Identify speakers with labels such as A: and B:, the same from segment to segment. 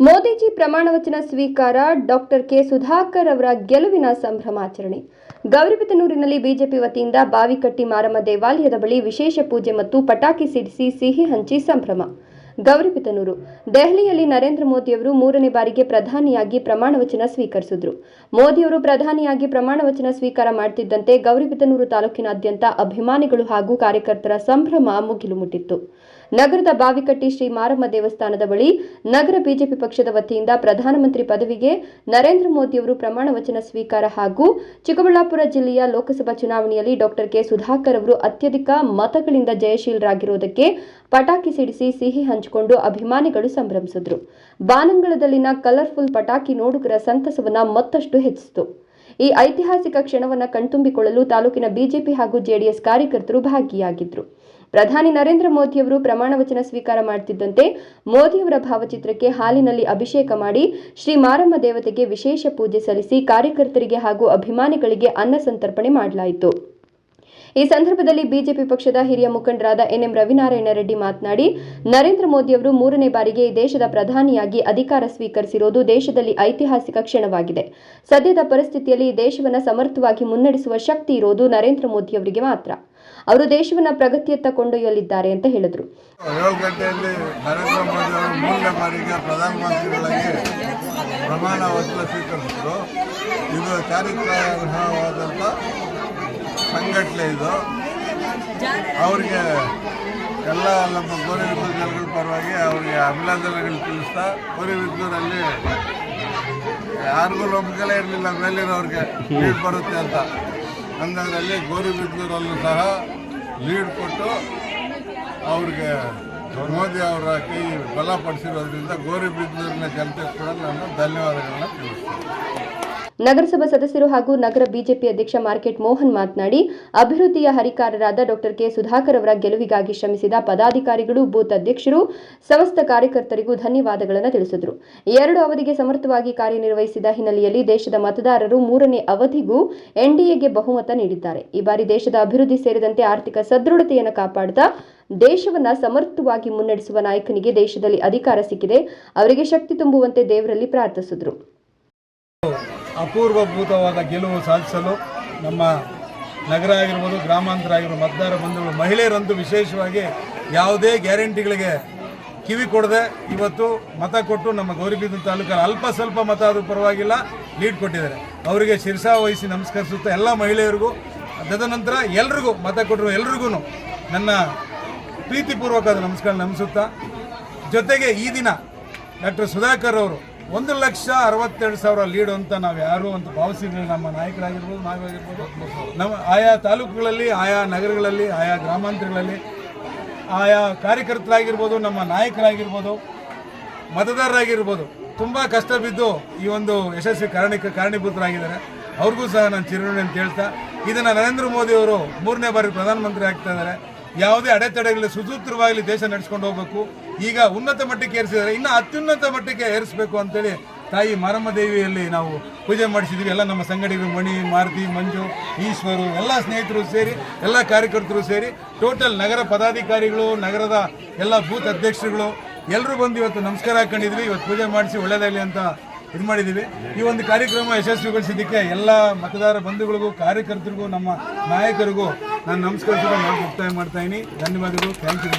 A: ಮೋದಿಜಿ ಪ್ರಮಾಣವಚನ ಸ್ವೀಕಾರ doctor K Sudhakar ಅವರ ಗೆಲುವಿನ ಸಂಭ್ರಮಾಚರಣೆ. ಗೌರಿಬಿದನೂರಿನಲ್ಲಿ ಬಿಜೆಪಿ ವತಿಯಿಂದ ಬಾವಿಕಟ್ಟಿ ಮಾರಮ್ಮ ದೇವಾಲಯದ ಬಳಿ ವಿಶೇಷ ಪೂಜೆ ಮತ್ತು ಪಟಾಕಿ ಸಿಡಿಸಿ ಸಿಹಿ ಹಂಚಿ ಸಂಭ್ರಮ. ಗೌರಿಬಿದನೂರು, ದೆಹಲಿಯಲ್ಲಿ ನರೇಂದ್ರ ಮೋದಿಯವರು ಮೂರನೇ ಬಾರಿಗೆ ಪ್ರಧಾನಿಯಾಗಿ ಪ್ರಮಾಣವಚನ ಸ್ವೀಕರಿಸಿದ್ರು. ಮೋದಿಯವರು ಪ್ರಧಾನಿಯಾಗಿ ಪ್ರಮಾಣವಚನ ಸ್ವೀಕಾರ ಮಾಡುತ್ತಿದ್ದಂತೆ ಗೌರಿಬಿದನೂರು ತಾಲೂಕಿನಾದ್ಯಂತ ಅಭಿಮಾನಿಗಳು ಹಾಗೂ ಕಾರ್ಯಕರ್ತರ ಸಂಭ್ರಮ ಮುಗಿಲು ಮುಟ್ಟಿತ್ತು. ನಗರದ ಬಾವಿಕಟ್ಟಿ ಶ್ರೀ ಮಾರಮ್ಮ ದೇವಸ್ಥಾನದ ಬಳಿ ನಗರ ಬಿಜೆಪಿ ಪಕ್ಷದ ವತಿಯಿಂದ ಪ್ರಧಾನಮಂತ್ರಿ ಪದವಿಗೆ ನರೇಂದ್ರ ಮೋದಿಯವರು ಪ್ರಮಾಣ ವಚನ ಸ್ವೀಕಾರ ಹಾಗೂ ಚಿಕ್ಕಬಳ್ಳಾಪುರ ಜಿಲ್ಲೆಯ ಲೋಕಸಭಾ ಚುನಾವಣೆಯಲ್ಲಿ ಡಾಕ್ಟರ್ ಕೆ ಸುಧಾಕರ್ ಅವರು ಅತ್ಯಧಿಕ ಮತಗಳಿಂದ ಜಯಶೀಲರಾಗಿರುವುದಕ್ಕೆ ಪಟಾಕಿ ಸಿಡಿಸಿ ಸಿಹಿ ಹಂಚಿಕೊಂಡು ಅಭಿಮಾನಿಗಳು ಸಂಭ್ರಮಿಸಿದ್ರು. ಬಾನಂಗಳದಲ್ಲಿನ ಕಲರ್ಫುಲ್ ಪಟಾಕಿ ನೋಡುಗರ ಸಂತಸವನ್ನ ಮತ್ತಷ್ಟು ಹೆಚ್ಚಿಸಿತು. ಈ ಐತಿಹಾಸಿಕ ಕ್ಷಣವನ್ನು ಕಣ್ತುಂಬಿಕೊಳ್ಳಲು ತಾಲೂಕಿನ ಬಿಜೆಪಿ ಹಾಗೂ ಜೆಡಿಎಸ್ ಕಾರ್ಯಕರ್ತರು ಭಾಗಿಯಾಗಿದ್ರು. ಪ್ರಧಾನಿ ನರೇಂದ್ರ ಮೋದಿಯವರು ಪ್ರಮಾಣ ವಚನ ಸ್ವೀಕಾರ ಮಾಡುತ್ತಿದ್ದಂತೆ ಮೋದಿಯವರ ಭಾವಚಿತ್ರಕ್ಕೆ ಹಾಲಿನಲ್ಲಿ ಅಭಿಷೇಕ ಮಾಡಿ ಶ್ರೀ ಮಾರಮ್ಮ ದೇವತೆಗೆ ವಿಶೇಷ ಪೂಜೆ ಸಲ್ಲಿಸಿ ಕಾರ್ಯಕರ್ತರಿಗೆ ಹಾಗೂ ಅಭಿಮಾನಿಗಳಿಗೆ ಅನ್ನ ಸಂತರ್ಪಣೆ ಮಾಡಲಾಯಿತು. ಈ ಸಂದರ್ಭದಲ್ಲಿ ಬಿಜೆಪಿ ಪಕ್ಷದ ಹಿರಿಯ ಮುಖಂಡರಾದ ಎನ್ಎಂ ರವಿನಾರಾಯಣ ರೆಡ್ಡಿ ಮಾತನಾಡಿ, ನರೇಂದ್ರ ಮೋದಿಯವರು ಮೂರನೇ ಬಾರಿಗೆ ದೇಶದ ಪ್ರಧಾನಿಯಾಗಿ ಅಧಿಕಾರ ಸ್ವೀಕರಿಸಿರುವುದು ದೇಶದಲ್ಲಿ ಐತಿಹಾಸಿಕ ಕ್ಷಣವಾಗಿದೆ. ಸದ್ಯದ ಪರಿಸ್ಥಿತಿಯಲ್ಲಿ ದೇಶವನ್ನು ಸಮರ್ಥವಾಗಿ ಮುನ್ನಡೆಸುವ ಶಕ್ತಿ ಇರೋದು ನರೇಂದ್ರ ಮೋದಿಯವರಿಗೆ ಮಾತ್ರ. ಅವರು ದೇಶವನ್ನು ಪ್ರಗತಿಯತ್ತ ಕೊಂಡೊಯ್ಯಲಿದ್ದಾರೆ ಅಂತ ಹೇಳಿದರು.
B: ಮೋದಿ ಪ್ರಮಾಣ ವಚನ ಸ್ವೀಕರಿಸಿದ್ರು. ಇದು ಚಾರಿತ್ರಾರ್ಹವಾದಂಥ ಸಂಘಟನೆ ಇದು. ಅವ್ರಿಗೆ ಎಲ್ಲ ನಮ್ಮ ಗೋರಿ ಜನಗಳ ಪರವಾಗಿ ಅವರಿಗೆ ಅಭಿನಂದನೆಗಳು ತಿಳಿಸ್ತಾ ಗೋರಿಬಿದ್ದೂರಲ್ಲಿ ಯಾರಿಗೂ ನಂಬಿಕೆಲ್ಲ ಇರಲಿಲ್ಲ, ಮೇಲಿರೋರಿಗೆ ಲೀಡ್ ಬರುತ್ತೆ ಅಂತ. ಅಂದರಲ್ಲಿ ಗೌರಿಬಿದ್ನೂರಲ್ಲೂ ಸಹ ಲೀಡ್ ಕೊಟ್ಟು ಅವ್ರಿಗೆ ಮೋದಿ ಅವರ ಕೈ ಬಲಪಡಿಸಿರೋದ್ರಿಂದ ಗೋರಿಬಿದ್ದೂರಿನ ಜನತೆ ಕೂಡ ನಾನು ಧನ್ಯವಾದಗಳನ್ನ ತಿಳಿಸ್ತೇನೆ.
A: ನಗರಸಭಾ ಸದಸ್ಯರು ಹಾಗೂ ನಗರ ಬಿಜೆಪಿ ಅಧ್ಯಕ್ಷ ಮಾರ್ಕೆಟ್ ಮೋಹನ್ ಮಾತನಾಡಿ, ಅಭಿವೃದ್ಧಿಯ ಹರಿಕಾರರಾದ ಡಾಕ್ಟರ್ ಕೆ ಸುಧಾಕರ್ ಅವರ ಗೆಲುವಿಗಾಗಿ ಶ್ರಮಿಸಿದ ಪದಾಧಿಕಾರಿಗಳು, ಬೂತ್ ಅಧ್ಯಕ್ಷರು, ಸಮಸ್ತ ಕಾರ್ಯಕರ್ತರಿಗೂ ಧನ್ಯವಾದಗಳನ್ನು ತಿಳಿಸಿದರು. ಎರಡು ಅವಧಿಗೆ ಸಮರ್ಥವಾಗಿ ಕಾರ್ಯನಿರ್ವಹಿಸಿದ ಹಿನ್ನೆಲೆಯಲ್ಲಿ ದೇಶದ ಮತದಾರರು ಮೂರನೇ ಅವಧಿಗೂ ಎನ್ಡಿಎಗೆ ಬಹುಮತ ನೀಡಿದ್ದಾರೆ. ಈ ಬಾರಿ ದೇಶದ ಅಭಿವೃದ್ಧಿ ಸೇರಿದಂತೆ ಆರ್ಥಿಕ ಸದೃಢತೆಯನ್ನು ಕಾಪಾಡುತ್ತಾ ದೇಶವನ್ನ ಸಮರ್ಥವಾಗಿ ಮುನ್ನಡೆಸುವ ನಾಯಕನಿಗೆ ದೇಶದಲ್ಲಿ ಅಧಿಕಾರ ಸಿಕ್ಕಿದೆ, ಅವರಿಗೆ ಶಕ್ತಿ ತುಂಬುವಂತೆ ದೇವರಲ್ಲಿ ಪ್ರಾರ್ಥಿಸಿದರು.
C: ಅಪೂರ್ವಭೂತವಾದ ಗೆಲುವು ಸಾಧಿಸಲು ನಮ್ಮ ನಗರ ಆಗಿರ್ಬೋದು, ಗ್ರಾಮಾಂತರ ಆಗಿರ್ಬೋದು, ಮತದಾರ ಬಂಧುಗಳು, ಮಹಿಳೆಯರಂತೂ ವಿಶೇಷವಾಗಿ ಯಾವುದೇ ಗ್ಯಾರಂಟಿಗಳಿಗೆ ಕಿವಿ ಕೊಡದೆ ಇವತ್ತು ಮತ ಕೊಟ್ಟು ನಮ್ಮ ಗೌರಿಬಿದೂರು ತಾಲೂಕಲ್ಲಿ ಅಲ್ಪ ಸ್ವಲ್ಪ ಮತ ಆದರೂ ಪರವಾಗಿಲ್ಲ, ಲೀಡ್ ಕೊಟ್ಟಿದ್ದಾರೆ. ಅವರಿಗೆ ಶಿರಸಾ ವಹಿಸಿ ನಮಸ್ಕರಿಸುತ್ತಾ ಎಲ್ಲ ಮಹಿಳೆಯರಿಗೂ ತದನಂತರ ಎಲ್ರಿಗೂ, ಮತ ಕೊಟ್ಟರು ಎಲ್ರಿಗೂ ನನ್ನ ಪ್ರೀತಿಪೂರ್ವಕ ನಮಸ್ಕಾರ ನಮಿಸುತ್ತಾ, ಜೊತೆಗೆ ಈ ದಿನ ಡಾಕ್ಟರ್ ಸುಧಾಕರ್ ಅವರು ಒಂದು ಲಕ್ಷ ಅರವತ್ತೆರಡು ಸಾವಿರ ಲೀಡ್ ಅಂತ ನಾವು ಯಾರು ಅಂತ ಭಾವಿಸಿದ್ರೆ ನಮ್ಮ ನಾಯಕರಾಗಿರ್ಬೋದು ನಾವಾಗಿರ್ಬೋದು ನಮ್ಮ ಆಯಾ ತಾಲೂಕುಗಳಲ್ಲಿ, ಆಯಾ ನಗರಗಳಲ್ಲಿ, ಆಯಾ ಗ್ರಾಮಾಂತರಗಳಲ್ಲಿ, ಆಯಾ ಕಾರ್ಯಕರ್ತರಾಗಿರ್ಬೋದು, ನಮ್ಮ ನಾಯಕರಾಗಿರ್ಬೋದು, ಮತದಾರರಾಗಿರ್ಬೋದು, ತುಂಬ ಕಷ್ಟ ಬಿದ್ದು ಈ ಒಂದು ಯಶಸ್ವಿ ಕಾರಣಿಕ ಕಾರಣೀಭೂತರಾಗಿದ್ದಾರೆ. ಅವ್ರಿಗೂ ಸಹ ನಾನು ಚಿರುಣಿ ಅಂತ ಹೇಳ್ತಾ, ಇದನ್ನು ನರೇಂದ್ರ ಮೋದಿ ಅವರು ಮೂರನೇ ಬಾರಿ ಪ್ರಧಾನಮಂತ್ರಿ ಆಗ್ತಾ ಇದ್ದಾರೆ. ಯಾವುದೇ ಅಡೆತಡೆಗಳಲ್ಲಿ ಸುಸೂತ್ರವಾಗಿ ದೇಶ ನಡೆಸ್ಕೊಂಡು ಹೋಗಬೇಕು. ಈಗ ಉನ್ನತ ಮಟ್ಟಕ್ಕೆ ಏರಿಸಿದರೆ ಇನ್ನು ಅತ್ಯುನ್ನತ ಮಟ್ಟಕ್ಕೆ ಏರಿಸಬೇಕು ಅಂತೇಳಿ ತಾಯಿ ಮಾರಮ್ಮ ದೇವಿಯಲ್ಲಿ ನಾವು ಪೂಜೆ ಮಾಡಿಸಿದ್ವಿ. ಎಲ್ಲ ನಮ್ಮ ಸಂಗಡಿಗರು ಮಣಿ, ಮಾರುತಿ, ಮಂಜು, ಈಶ್ವರು, ಎಲ್ಲ ಸ್ನೇಹಿತರು ಸೇರಿ, ಎಲ್ಲ ಕಾರ್ಯಕರ್ತರು ಸೇರಿ ಟೋಟಲ್ ನಗರ ಪದಾಧಿಕಾರಿಗಳು, ನಗರದ ಎಲ್ಲ ಬೂತ್ ಅಧ್ಯಕ್ಷರುಗಳು ಎಲ್ಲರೂ ಬಂದು ಇವತ್ತು ನಮಸ್ಕಾರ ಹಾಕೊಂಡಿದ್ವಿ. ಇವತ್ತು ಪೂಜೆ ಮಾಡಿಸಿ ಒಳ್ಳೆಯದಾಗಲಿ ಅಂತ ಇದು ಮಾಡಿದ್ದೀವಿ ಈ ಒಂದು ಕಾರ್ಯಕ್ರಮ ಯಶಸ್ವಿಗೊಳಿಸಿದ್ದಕ್ಕೆ ಎಲ್ಲ ಮತದಾರ ಬಂಧುಗಳಿಗೂ, ಕಾರ್ಯಕರ್ತರಿಗೂ, ನಮ್ಮ ನಾಯಕರಿಗೂ ನಾನು ನಮಸ್ಕರಿಸಲು ನಾನು ಮುಕ್ತಾಯ ಮಾಡ್ತಾ ಇದ್ದೀನಿ ಧನ್ಯವಾದಗಳು. ಥ್ಯಾಂಕ್ ಯು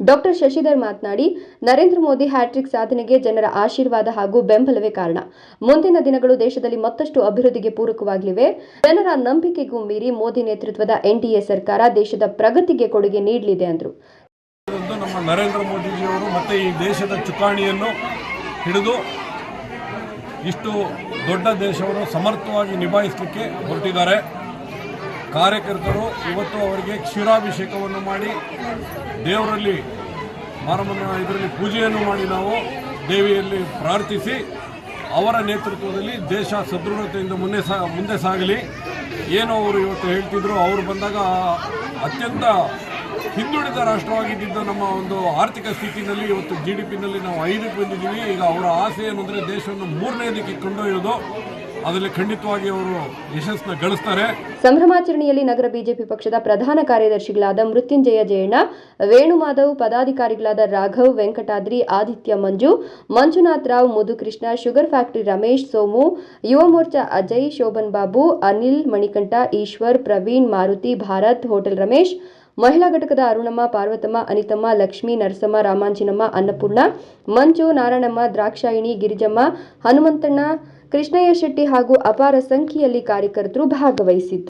A: ಡಾಕ್ಟರ್ ಶಶಿಧರ್ ಮಾತನಾಡಿ ನರೇಂದ್ರ ಮೋದಿ ಹ್ಯಾಟ್ರಿಕ್ ಸಾಧನೆಗೆ ಜನರ ಆಶೀರ್ವಾದ ಹಾಗೂ ಬೆಂಬಲವೇ ಕಾರಣ. ಮುಂದಿನ ದಿನಗಳು ದೇಶದಲ್ಲಿ ಮತ್ತಷ್ಟು ಅಭಿವೃದ್ಧಿಗೆ ಪೂರಕವಾಗಲಿವೆ ಜನರ ನಂಬಿಕೆಗೂ ಮೀರಿ ಮೋದಿ ನೇತೃತ್ವದ ಎನ್ಡಿಎ ಸರ್ಕಾರ ದೇಶದ ಪ್ರಗತಿಗೆ ಕೊಡುಗೆ ನೀಡಲಿದೆ ಎಂದರು
D: ನಮ್ಮ ನರೇಂದ್ರ ಮೋದಿಜಿಯವರು ಮತ್ತೆ ಈ ದೇಶದ ಚುಕ್ಕಾಣಿಯನ್ನು ಹಿಡಿದು ಇಷ್ಟು ದೊಡ್ಡ ದೇಶವನ್ನು ಸಮರ್ಥವಾಗಿ ನಿಭಾಯಿಸಲಿಕ್ಕೆ ಹೊರಟಿದ್ದಾರೆ. ಕಾರ್ಯಕರ್ತರು ಇವತ್ತು ಅವರಿಗೆ ಕ್ಷೀರಾಭಿಷೇಕವನ್ನು ಮಾಡಿ, ದೇವರಲ್ಲಿ, ಮಾರಮ್ಮನ ಇದರಲ್ಲಿ ಪೂಜೆಯನ್ನು ಮಾಡಿ ನಾವು ದೇವಿಯಲ್ಲಿ ಪ್ರಾರ್ಥಿಸಿ, ಅವರ ನೇತೃತ್ವದಲ್ಲಿ ದೇಶ ಸದೃಢತೆಯಿಂದ ಮುನ್ನೆ ಸಾ, ಮುಂದೆ ಸಾಗಲಿ. ಏನು ಅವರು ಇವತ್ತು ಹೇಳ್ತಿದ್ರು, ಅವರು ಬಂದಾಗ ಅತ್ಯಂತ ಹಿಂದುಳಿದ ರಾಷ್ಟ್ರವಾಗಿದ್ದ ನಮ್ಮ ಒಂದು ಆರ್ಥಿಕ ಸ್ಥಿತಿನಲ್ಲಿ ಇವತ್ತು ಜಿ ಡಿ ಪಿನಲ್ಲಿ ನಾವು ಐದಕ್ಕೆ ಬಂದಿದ್ದೀವಿ ಈಗ ಅವರ ಆಸೆ ಏನಂದರೆ ದೇಶವನ್ನು ಮೂರನೇ ದಿಕ್ಕಿಗೆ ಕೊಂಡೊಯ್ಯೋದು. ಅದರಲ್ಲಿ ಖಂಡಿತವಾಗಿ ಅವರು ಯಶಸ್ಸನ್ನ ಗಳಿಸ್ತಾರೆ.
A: ಸಂಭ್ರಮಾಚರಣೆಯಲ್ಲಿ ನಗರ ಬಿಜೆಪಿ ಪಕ್ಷದ ಪ್ರಧಾನ ಕಾರ್ಯದರ್ಶಿಗಳಾದ ಮೃತ್ಯುಂಜಯ ಜಯಣ್ಣ, ವೇಣುಮಾಧವ್ ಪದಾಧಿಕಾರಿಗಳಾದ Raghav Venkatadri, Aditya Manju, Manjunath Rao ಮುದುಕೃಷ್ಣ sugar factory Ramesh, Somu, Yuva Morcha Ajay, Shobhan Babu, Anil Manikantha, Eshwar, Praveen, Maruti, Bharat, hotel Ramesh ಮಹಿಳಾ ಘಟಕದ ಅರುಣಮ್ಮ, ಪಾರ್ವತಮ್ಮ, ಅನಿತಮ್ಮ, ಲಕ್ಷ್ಮೀ, ನರಸಮ್ಮ, ರಾಮಾಂಜಿನಮ್ಮ, ಅನ್ನಪೂರ್ಣ, ಮಂಜು, ನಾರಾಯಣಮ್ಮ, ದ್ರಾಕ್ಷಾಯಿಣಿ, ಗಿರಿಜಮ್ಮ, ಹನುಮಂತಣ್ಣ, ಕೃಷ್ಣಯ್ಯ ಶೆಟ್ಟಿ ಹಾಗೂ ಅಪಾರ ಸಂಖ್ಯೆಯಲ್ಲಿ ಕಾರ್ಯಕರ್ತರು ಭಾಗವಹಿಸಿದ್ದರು.